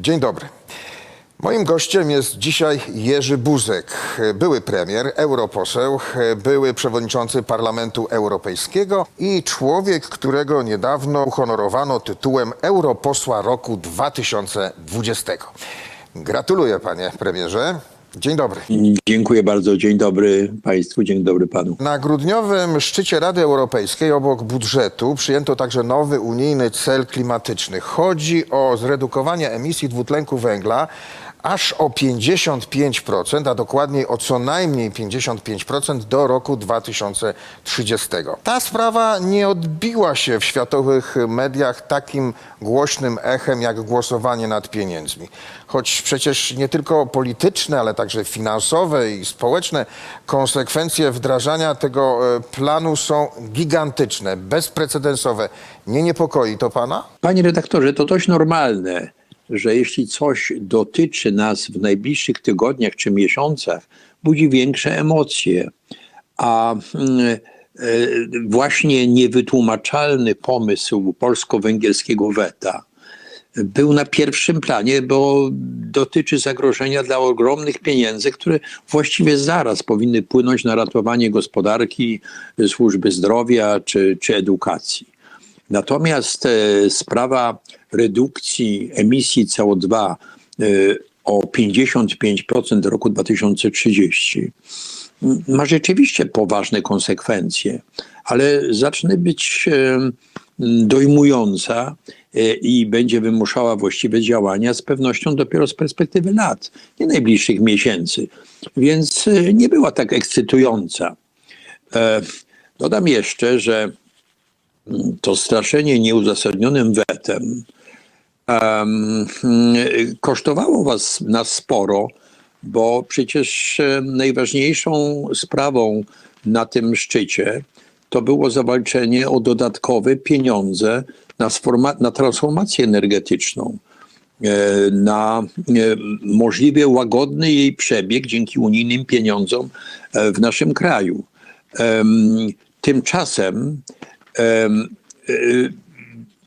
Dzień dobry. Moim gościem jest dzisiaj Jerzy Buzek, były premier, europoseł, były przewodniczący Parlamentu Europejskiego i człowiek, którego niedawno uhonorowano tytułem europosła roku 2020. Gratuluję panie premierze. Dzień dobry. Dziękuję bardzo. Dzień dobry Państwu, dzień dobry Panu. Na grudniowym szczycie Rady Europejskiej obok budżetu przyjęto także nowy unijny cel klimatyczny. Chodzi o zredukowanie emisji dwutlenku węgla aż o 55%, a dokładniej o co najmniej 55% do roku 2030. Ta sprawa nie odbiła się w światowych mediach takim głośnym echem jak głosowanie nad pieniędzmi. Choć przecież nie tylko polityczne, ale także finansowe i społeczne konsekwencje wdrażania tego e, planu są gigantyczne, bezprecedensowe. Nie niepokoi to pana? Panie redaktorze, to dość normalne, że jeśli coś dotyczy nas w najbliższych tygodniach czy miesiącach, budzi większe emocje. A mm, e, właśnie niewytłumaczalny pomysł polsko-węgierskiego weta był na pierwszym planie, bo dotyczy zagrożenia dla ogromnych pieniędzy, które właściwie zaraz powinny płynąć na ratowanie gospodarki, służby zdrowia czy, czy edukacji. Natomiast e, sprawa redukcji emisji CO2 e, o 55% do roku 2030 m, ma rzeczywiście poważne konsekwencje, ale zacznie być e, dojmująca e, i będzie wymuszała właściwe działania z pewnością dopiero z perspektywy lat, nie najbliższych miesięcy. Więc e, nie była tak ekscytująca. E, Dodam jeszcze, że to straszenie nieuzasadnionym wetem em, kosztowało was nas sporo, bo przecież e, najważniejszą sprawą na tym szczycie to było zawalczenie o dodatkowe pieniądze na, na transformację energetyczną, e, na e, możliwie łagodny jej przebieg dzięki unijnym pieniądzom w naszym kraju. Em, Tymczasem em,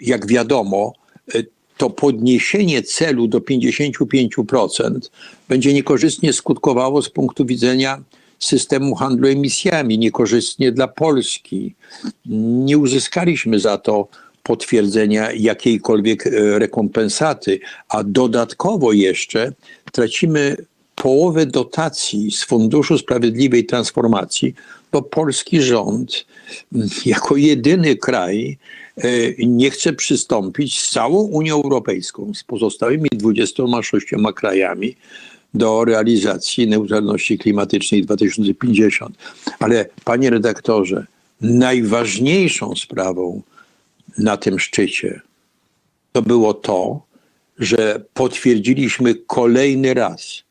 jak wiadomo, e, to podniesienie celu do 55% będzie niekorzystnie skutkowało z punktu widzenia systemu handlu emisjami, niekorzystnie dla Polski. Nie uzyskaliśmy za to potwierdzenia jakiejkolwiek e, rekompensaty, a dodatkowo jeszcze tracimy połowę dotacji z Funduszu Sprawiedliwej Transformacji, bo polski rząd jako jedyny kraj e, nie chce przystąpić z całą Unią Europejską, z pozostałymi 26 krajami do realizacji neutralności klimatycznej 2050. Ale panie redaktorze, najważniejszą sprawą na tym szczycie to było to, że potwierdziliśmy kolejny raz,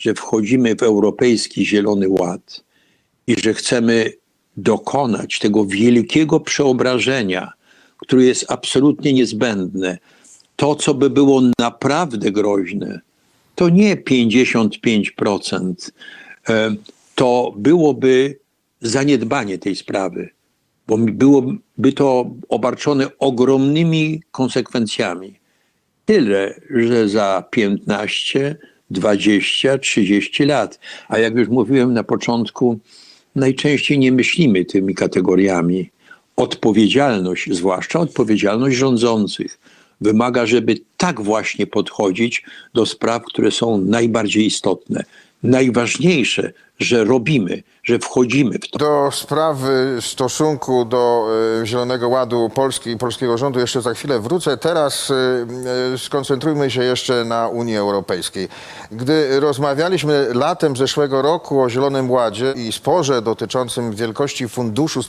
że wchodzimy w Europejski Zielony Ład i że chcemy dokonać tego wielkiego przeobrażenia, które jest absolutnie niezbędne. To, co by było naprawdę groźne, to nie 55%, e, to byłoby zaniedbanie tej sprawy, bo byłoby to obarczone ogromnymi konsekwencjami. Tyle, że za 15, 20, 30 lat. A jak już mówiłem na początku, najczęściej nie myślimy tymi kategoriami. Odpowiedzialność, zwłaszcza odpowiedzialność rządzących, wymaga, żeby tak właśnie podchodzić do spraw, które są najbardziej istotne. Najważniejsze, że robimy, że wchodzimy w to. Do sprawy stosunku do e, Zielonego Ładu Polski i polskiego rządu jeszcze za chwilę wrócę. Teraz e, e, skoncentrujmy się jeszcze na Unii Europejskiej. Gdy rozmawialiśmy latem zeszłego roku o Zielonym Ładzie i sporze dotyczącym wielkości Funduszu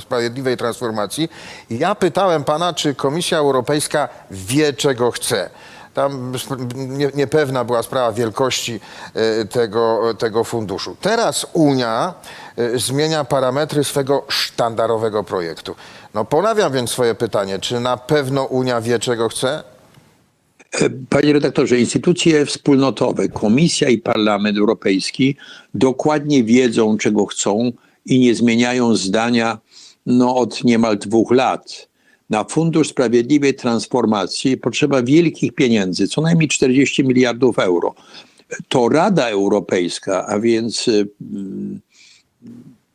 Sprawiedliwej Transformacji, ja pytałem pana, czy Komisja Europejska wie, czego chce. Tam nie- niepewna była sprawa wielkości e, tego, tego funduszu. Teraz Unia e, zmienia parametry swego sztandarowego projektu. No ponawiam więc swoje pytanie, czy na pewno Unia wie, czego chce? Panie redaktorze, instytucje wspólnotowe, Komisja i Parlament Europejski dokładnie wiedzą, czego chcą i nie zmieniają zdania no, od niemal dwóch lat. Na Fundusz Sprawiedliwej Transformacji potrzeba wielkich pieniędzy, co najmniej 40 miliardów euro. To Rada Europejska, a więc y, mm,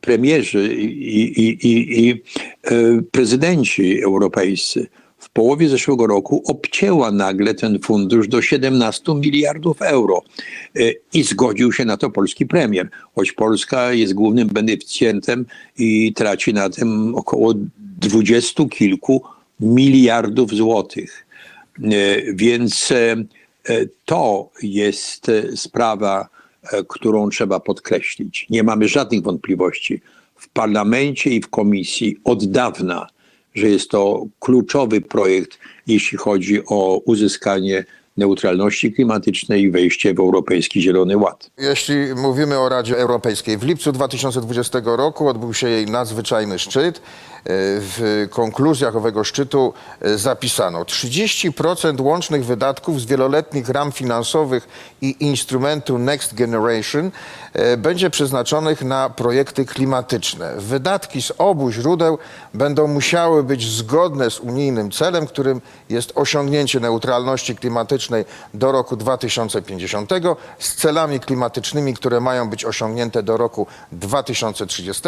premierzy i, i, i, i e, prezydenci europejscy w połowie zeszłego roku obcięła nagle ten fundusz do 17 miliardów euro E, i zgodził się na to polski premier, choć Polska jest głównym beneficjentem i traci na tym około dwudziestu kilku miliardów złotych. E, Więc e, to jest sprawa, którą trzeba podkreślić. Nie mamy żadnych wątpliwości w parlamencie i w komisji od dawna, że jest to kluczowy projekt, jeśli chodzi o uzyskanie neutralności klimatycznej i wejście w Europejski Zielony Ład. Jeśli mówimy o Radzie Europejskiej, w lipcu 2020 roku odbył się jej nadzwyczajny szczyt. W konkluzjach owego szczytu e, zapisano 30% łącznych wydatków z wieloletnich ram finansowych i instrumentu Next Generation e, będzie przeznaczonych na projekty klimatyczne. Wydatki z obu źródeł będą musiały być zgodne z unijnym celem, którym jest osiągnięcie neutralności klimatycznej do roku 2050 z celami klimatycznymi, które mają być osiągnięte do roku 2030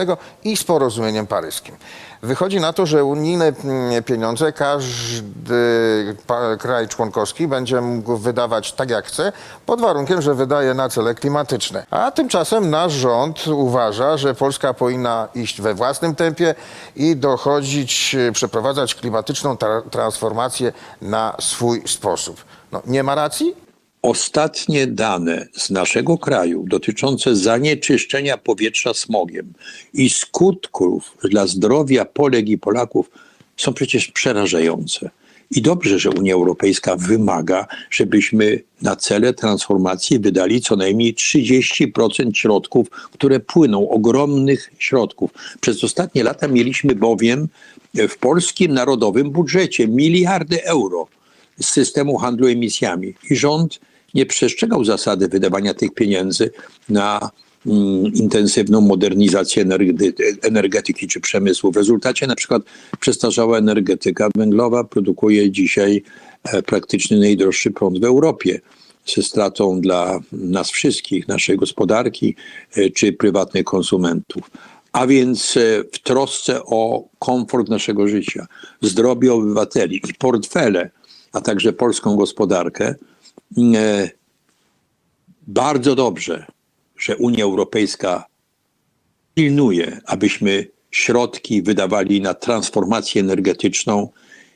i z porozumieniem paryskim. Wychodzi na to, że unijne mm, pieniądze każdy kraj członkowski będzie mógł wydawać tak jak chce, pod warunkiem, że wydaje na cele klimatyczne. A tymczasem nasz rząd uważa, że Polska powinna iść we własnym tempie i dochodzić, e, przeprowadzać klimatyczną tra- transformację na swój sposób. No, nie ma racji? Ostatnie dane z naszego kraju dotyczące zanieczyszczenia powietrza smogiem i skutków dla zdrowia Polek i Polaków są przecież przerażające. I dobrze, że Unia Europejska wymaga, żebyśmy na cele transformacji wydali co najmniej 30% środków, które płyną, ogromnych środków. Przez ostatnie lata mieliśmy bowiem w polskim narodowym budżecie miliardy euro z systemu handlu emisjami. I rząd nie przestrzegał zasady wydawania tych pieniędzy na mm, intensywną modernizację energety- energetyki czy przemysłu. W rezultacie na przykład przestarzała energetyka węglowa produkuje dzisiaj e, praktycznie najdroższy prąd w Europie ze stratą dla nas wszystkich, naszej gospodarki e, czy prywatnych konsumentów. A więc e, w trosce o komfort naszego życia, zdrowie obywateli i portfele, a także polską gospodarkę, bardzo dobrze, że Unia Europejska pilnuje, abyśmy środki wydawali na transformację energetyczną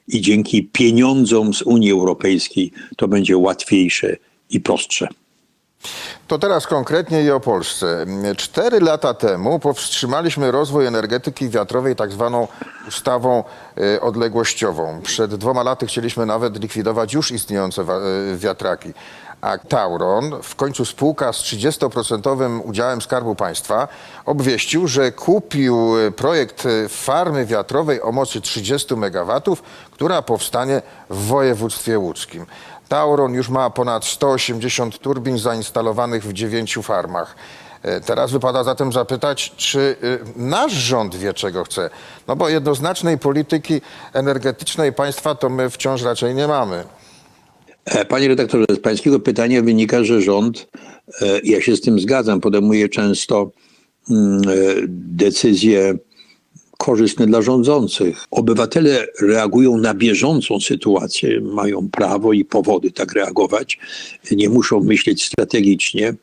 i dzięki pieniądzom z Unii Europejskiej to będzie łatwiejsze i prostsze. To teraz konkretnie i o Polsce. Cztery lata temu powstrzymaliśmy rozwój energetyki wiatrowej tak zwaną ustawą e, odległościową. Przed dwoma laty chcieliśmy nawet likwidować już istniejące e, wiatraki. A Tauron, w końcu spółka z 30% udziałem Skarbu Państwa, obwieścił, że kupił e, projekt farmy wiatrowej o mocy 30 MW, która powstanie w województwie łódzkim. Tauron już ma ponad 180 turbin zainstalowanych w dziewięciu farmach. E, Teraz wypada zatem zapytać, czy y, nasz rząd wie, czego chce? No bo jednoznacznej polityki energetycznej państwa to my wciąż raczej nie mamy. E, Panie redaktorze, z pańskiego pytania wynika, że rząd, e, ja się z tym zgadzam, podejmuje często mm, e, decyzje korzystne dla rządzących. Obywatele reagują na bieżącą sytuację, mają prawo i powody tak reagować, nie muszą myśleć strategicznie.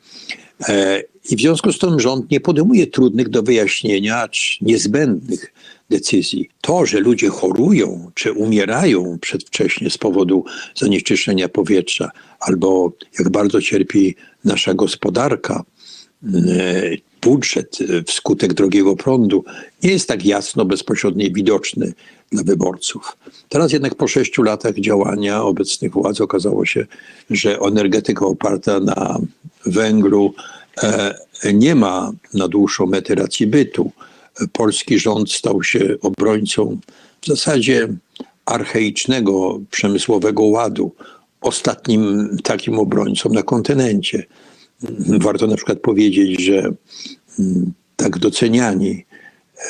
E, I w związku z tym rząd nie podejmuje trudnych do wyjaśnienia, czy niezbędnych decyzji. To, że ludzie chorują czy umierają przedwcześnie z powodu zanieczyszczenia powietrza, albo jak bardzo cierpi nasza gospodarka, e, budżet e, wskutek drogiego prądu, nie jest tak jasno, bezpośrednio widoczny dla wyborców. Teraz jednak po sześciu latach działania obecnych władz okazało się, że energetyka oparta na węglu e, nie ma na dłuższą metę racji bytu. Polski rząd stał się obrońcą w zasadzie archaicznego przemysłowego ładu, ostatnim takim obrońcą na kontynencie. Warto na przykład powiedzieć, że mm, tak doceniani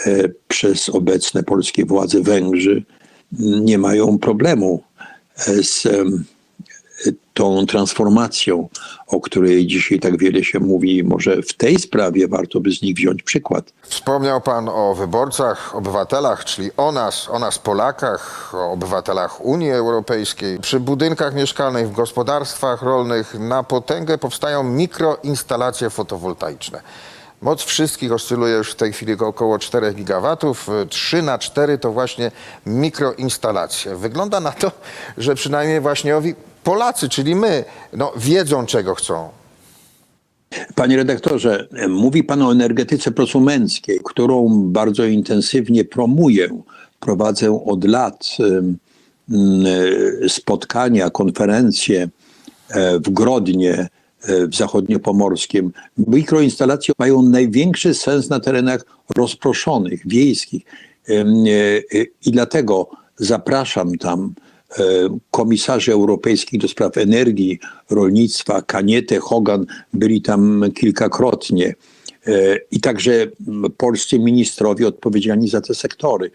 e, przez obecne polskie władze Węgrzy nie mają problemu e, z tą transformacją, o której dzisiaj tak wiele się mówi. Może w tej sprawie warto by z nich wziąć przykład. Wspomniał Pan o wyborcach, obywatelach, czyli o nas, o nas Polakach, o obywatelach Unii Europejskiej. Przy budynkach mieszkalnych, w gospodarstwach rolnych na potęgę powstają mikroinstalacje fotowoltaiczne. Moc wszystkich oscyluje już w tej chwili około 4 gigawatów. 3 na 4 to właśnie mikroinstalacje. Wygląda na to, że przynajmniej właśnie owi Polacy, czyli my, no, wiedzą czego chcą. Panie redaktorze, mówi Pan o energetyce prosumenckiej, którą bardzo intensywnie promuję. Prowadzę od lat spotkania, konferencje e, w Grodnie, e, w zachodniopomorskim. Mikroinstalacje mają największy sens na terenach rozproszonych, wiejskich. E, I dlatego zapraszam tam komisarzy europejskich do spraw energii, rolnictwa, Kaniete, Hogan byli tam kilkakrotnie. E, I także polscy ministrowie odpowiedzialni za te sektory.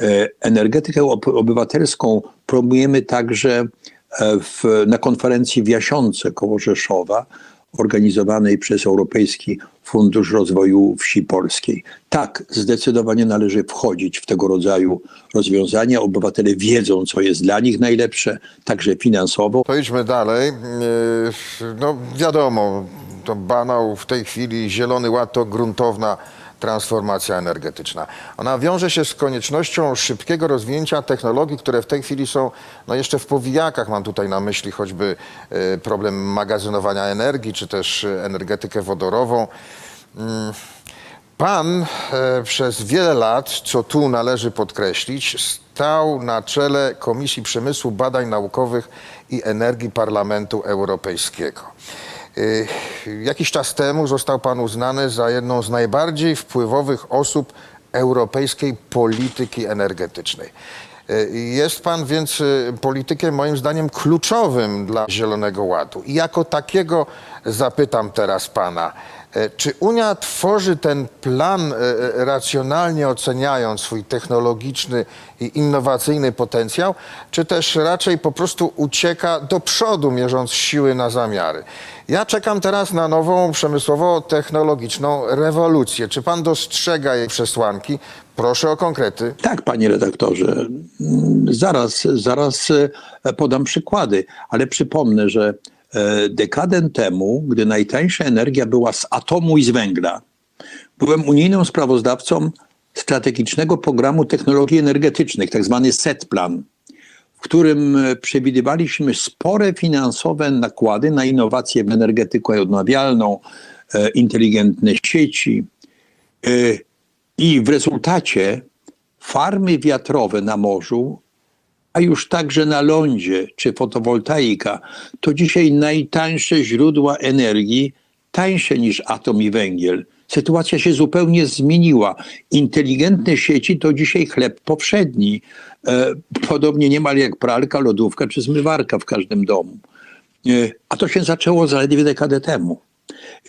E, Energetykę ob- obywatelską promujemy także e, w, na konferencji w Jasiące koło Rzeszowa, organizowanej przez Europejski Fundusz Rozwoju Wsi Polskiej. Tak, zdecydowanie należy wchodzić w tego rodzaju rozwiązania. Obywatele wiedzą, co jest dla nich najlepsze, także finansowo. To idźmy dalej. Yy, No wiadomo, to banał w tej chwili, Zielony Ład to gruntowna transformacja energetyczna. Ona wiąże się z koniecznością szybkiego rozwinięcia technologii, które w tej chwili są no jeszcze w powijakach. Mam tutaj na myśli choćby yy, problem magazynowania energii, czy też yy, energetykę wodorową. Pan e, przez wiele lat, co tu należy podkreślić, stał na czele Komisji Przemysłu Badań Naukowych i Energii Parlamentu Europejskiego. E, Jakiś czas temu został pan uznany za jedną z najbardziej wpływowych osób europejskiej polityki energetycznej. E, Jest pan więc e, politykiem moim zdaniem kluczowym dla Zielonego Ładu. I jako takiego zapytam teraz pana, czy Unia tworzy ten plan e, e, racjonalnie oceniając swój technologiczny i innowacyjny potencjał, czy też raczej po prostu ucieka do przodu, mierząc siły na zamiary? Ja czekam teraz na nową przemysłowo-technologiczną rewolucję. Czy pan dostrzega jej przesłanki? Proszę o konkrety. Tak, panie redaktorze, Mm, zaraz, zaraz e, podam przykłady, ale przypomnę, że e, dekadę temu, gdy najtańsza energia była z atomu i z węgla, byłem unijnym sprawozdawcą strategicznego programu technologii energetycznych, tak zwany SET plan, w którym e, przewidywaliśmy spore finansowe nakłady na innowacje w energetykę odnawialną, e, inteligentne sieci. E, I w rezultacie farmy wiatrowe na morzu, a już także na lądzie czy fotowoltaika, to dzisiaj najtańsze źródła energii, tańsze niż atom i węgiel. Sytuacja się zupełnie zmieniła. Inteligentne sieci to dzisiaj chleb powszedni. E, podobnie niemal jak pralka, lodówka czy zmywarka w każdym domu. E, a to się zaczęło zaledwie dekadę temu.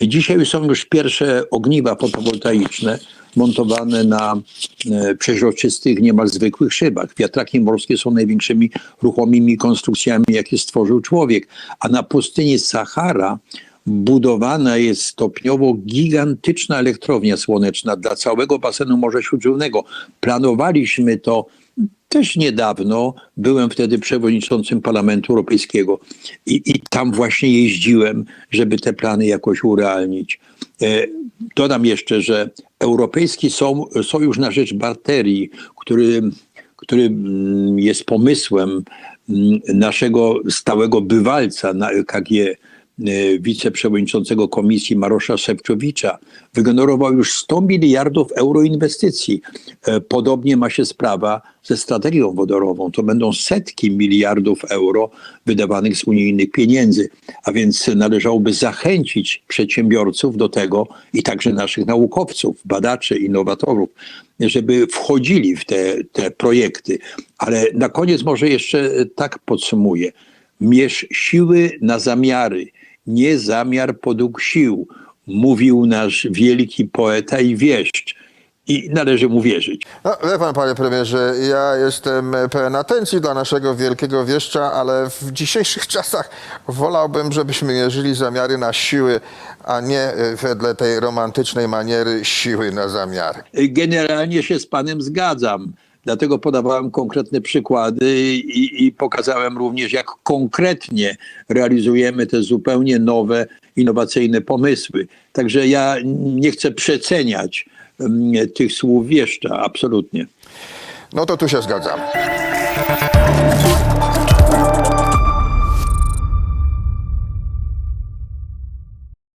Dzisiaj są już pierwsze ogniwa fotowoltaiczne montowane na e, przeźroczystych, niemal zwykłych szybach. Wiatraki morskie są największymi ruchomymi konstrukcjami, jakie stworzył człowiek. A na pustyni Sahara budowana jest stopniowo gigantyczna elektrownia słoneczna dla całego basenu Morza Śródziemnego. Planowaliśmy to też niedawno. Byłem wtedy przewodniczącym Parlamentu Europejskiego i, i tam właśnie jeździłem, żeby te plany jakoś urealnić. E, Dodam jeszcze, że Europejski Są- Sojusz na Rzecz Baterii, który, który mm, jest pomysłem mm, naszego stałego bywalca na LKG, e, wiceprzewodniczącego komisji Marosza Szewczowicza, wygenerował już 100 miliardów euro inwestycji. E, Podobnie ma się sprawa ze strategią wodorową. To będą setki miliardów euro wydawanych z unijnych pieniędzy. A więc należałoby zachęcić przedsiębiorców do tego i także naszych naukowców, badaczy, innowatorów, żeby wchodzili w te, te projekty. Ale na koniec może jeszcze tak podsumuję. Mierz siły na zamiary, nie zamiar podług sił, mówił nasz wielki poeta i wieszcz. i należy mu wierzyć. No, wie pan, panie premierze, ja jestem pełen atencji dla naszego wielkiego wieszcza, ale w dzisiejszych czasach wolałbym, żebyśmy mierzyli zamiary na siły, a nie e, wedle tej romantycznej maniery siły na zamiary. Generalnie się z panem zgadzam. Dlatego podawałem konkretne przykłady i, i pokazałem również, jak konkretnie realizujemy te zupełnie nowe, innowacyjne pomysły. Także ja nie chcę przeceniać mm, tych słów wieszcza, absolutnie. No to tu się zgadzam.